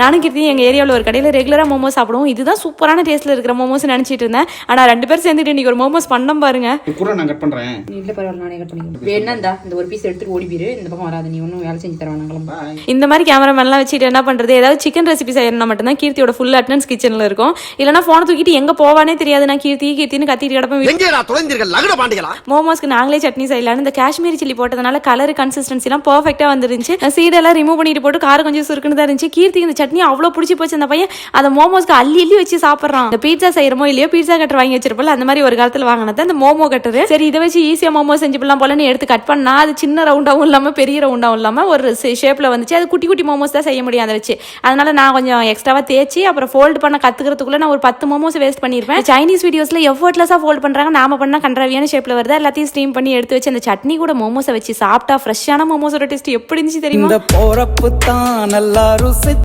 நானும் கீர்த்தி எங்கள் ஏரியாவில் ஒரு கடையில் ரெகுலராக மோமோஸ் சாப்பிடுவோம். இதுதான் சூப்பரான டேஸ்ட்டில் இருக்கிற மோமோஸ் நினச்சிட்டு இருந்தேன். ஆனால் ரெண்டு பேரும் சேர்ந்துட்டு இன்னைக்கு ஒரு மோமோஸ் பண்ணோம் பாருங்க. கூட நான் கட் பண்றேன். இல்ல பரவாயில்ல நானே கட் பண்ணிக்கிறேன். வேணா இந்தா இந்த ஒரு பீஸ் எடுத்துட்டு ஓடி போயிரு. இந்த பக்கம் வராது நீ ஒன்றும் வேலை செஞ்சு பாய் இந்த மாதிரி கேமராமேன்லாம் வச்சுட்டு என்ன பண்ணுறது ஏதாவது சிக்கன் ரெசிபி செய்யணும்னா மட்டும்தான் கீர்த்தியோட ஃபுல் அட்டனன்ஸ் கிச்சனில் இருக்கும். இல்லைனா ஃபோனை தூக்கிட்டு எங்கே போவானே தெரியாது. நான் கீர்த்தி கீர்த்தின்னு கத்திட்டு கிடப்பேன் எங்கேடா தொலைந்தீர்கள் லகுட பாண்டிகளா? மோமோஸ்க்கு நாங்களே சட்னி செய்யலாம்னு இந்த காஷ்மீரி சில்லி போட்டதுனால கலர் கன்சிஸ்டன்சிலாம் பர்ஃபெக்டாக வந்துருந்துச்சு. சீடெல்லாம் ரிமூவ் பண்ணிட்டு போட்டு காரம் கொஞ்சம் சுருக்குன்னு தான் இருந்துச்சு. கீர்த்தி இந்த சட்னி அவ்வளோ பிடிச்சி போச்சு அந்த பையன். அதை மோமோஸ்க்கு அள்ளி அள்ளி வச்சு சாப்பிட்றான். இந்த பீட்சா செய்யறமோ இல்லையோ பீட்சா கட்டர் வாங்கி வச்சிருப்போம் அந்த மாதிரி ஒரு காலத்தில் வாங்கினது அந்த மோமோ கட்டர் சரி இதை வச்சு ஈஸியாக மோமோ செஞ்சு போடலாம் போலன்னு எடுத்து கட் பண்ணா அது சின்ன ரவுண்டாகவும் இல்லாமல் பெரிய ரவுண்டாகவும் இல்லாமல் ஒரு ஷேப்பில் வந்துச்சு. அது குட்டி குட்டி மோமோஸ் தான் செய்ய முடியும் அதை வச்சு. அதனால நான் கொஞ்சம் எக்ஸ்ட்ராவாக தேய்ச்சி அப்புறம் ஃபோல்டு பண்ண கற்றுக்கிறதுக்குள்ள நான் ஒரு பத்து மோமோஸ் வேஸ்ட் பண்ணியிருப்பேன் சைனீஸ் வீடியோஸில் எஃபர்ட்லெஸ்ஸாக ஃபோல்ட் பண்ணுறாங்க நாம பண்ணால் கன்றாவியான ஷேப்பில் வருது. எல்லாத்தையும் ஸ்டீம் பண்ணி எடுத்து வச்சு அந்த சட்னி கூட மோமோஸை வச்சு சாப்பிட்டா ஃப்ரெஷ்ஷான மோமோஸோட டேஸ்ட் எப்படி இருந்துச்சு தெரியுமா? இந்த போறப்பு தான் நல்லா ருசி